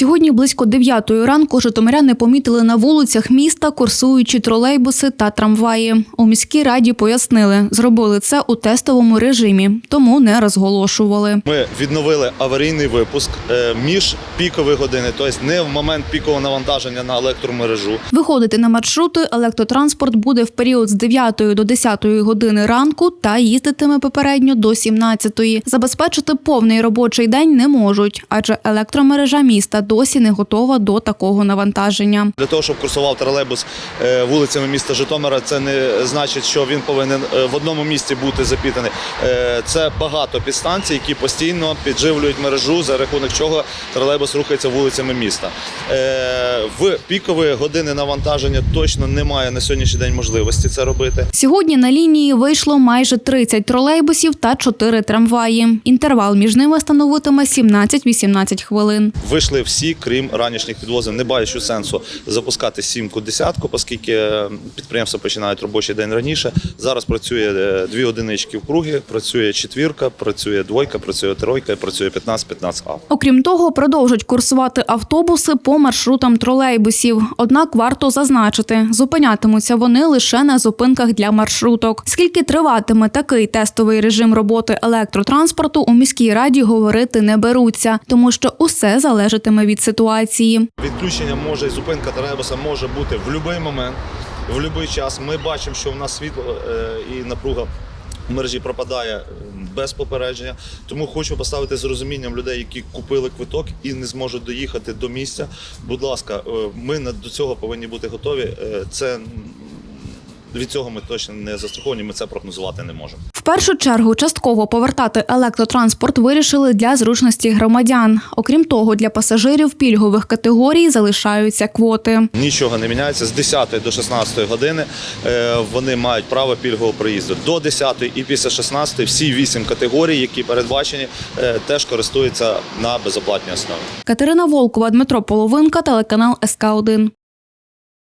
Сьогодні близько 9 ранку житомиряни помітили на вулицях міста курсуючі тролейбуси та трамваї. У міській раді пояснили, зробили це у тестовому режимі, тому не розголошували. Ми відновили аварійний випуск е, між пікові години, тобто не в момент пікового навантаження на електромережу. Виходити на маршрути електротранспорт буде в період з 9 до 10 години ранку та їздитиме попередньо до 17. Забезпечити повний робочий день не можуть, адже електромережа міста досі не готова до такого навантаження. Для того, щоб курсував тролейбус е, вулицями міста Житомира, це не значить, що він повинен е, в одному місці бути запітаний. Е, Це багато підстанцій, які постійно підживлюють мережу, за рахунок чого тролейбус рухається вулицями міста. В пікові години навантаження точно немає на сьогоднішній день можливості це робити. Сьогодні на лінії вийшло майже 30 тролейбусів та 4 трамваї. Інтервал між ними становитиме 17-18 хвилин. Вийшли всі, крім ранішніх підвозів. Не бачу сенсу запускати сімку десятку, оскільки е, підприємства починають робочий день раніше. Зараз працює е, дві одинички в кругі, працює четвірка, працює двойка, працює тройка працює 15-15 А. Окрім того, продовжать курсувати автобуси по маршрутам тролейбусів. Однак варто зазначити, зупинятимуться вони лише на зупинках для маршруток. Скільки триватиме такий тестовий режим роботи електротранспорту, у міській раді говорити не беруться, тому що усе залежатиме від ситуації. Відключення може і зупинка тролейбуса може бути в будь-який момент, в будь-який час. Ми бачимо, що в нас світло е, і напруга. Мережі пропадає е, без попередження, тому хочу поставити з розумінням людей, які купили квиток і не зможуть доїхати до місця. Будь ласка, е, ми до цього повинні бути готові. Це від цього ми точно не застраховані. Ми це прогнозувати не можемо. В першу чергу частково повертати електротранспорт вирішили для зручності громадян. Окрім того, для пасажирів пільгових категорій залишаються квоти. Нічого не міняється з 10 до 16 години. е, Вони мають право пільгового проїзду. До 10 і після 16 всі вісім категорій, які передбачені, е, теж користуються на безоплатній основі. Катерина Волкова, Дмитро Половинка, телеканал СК 1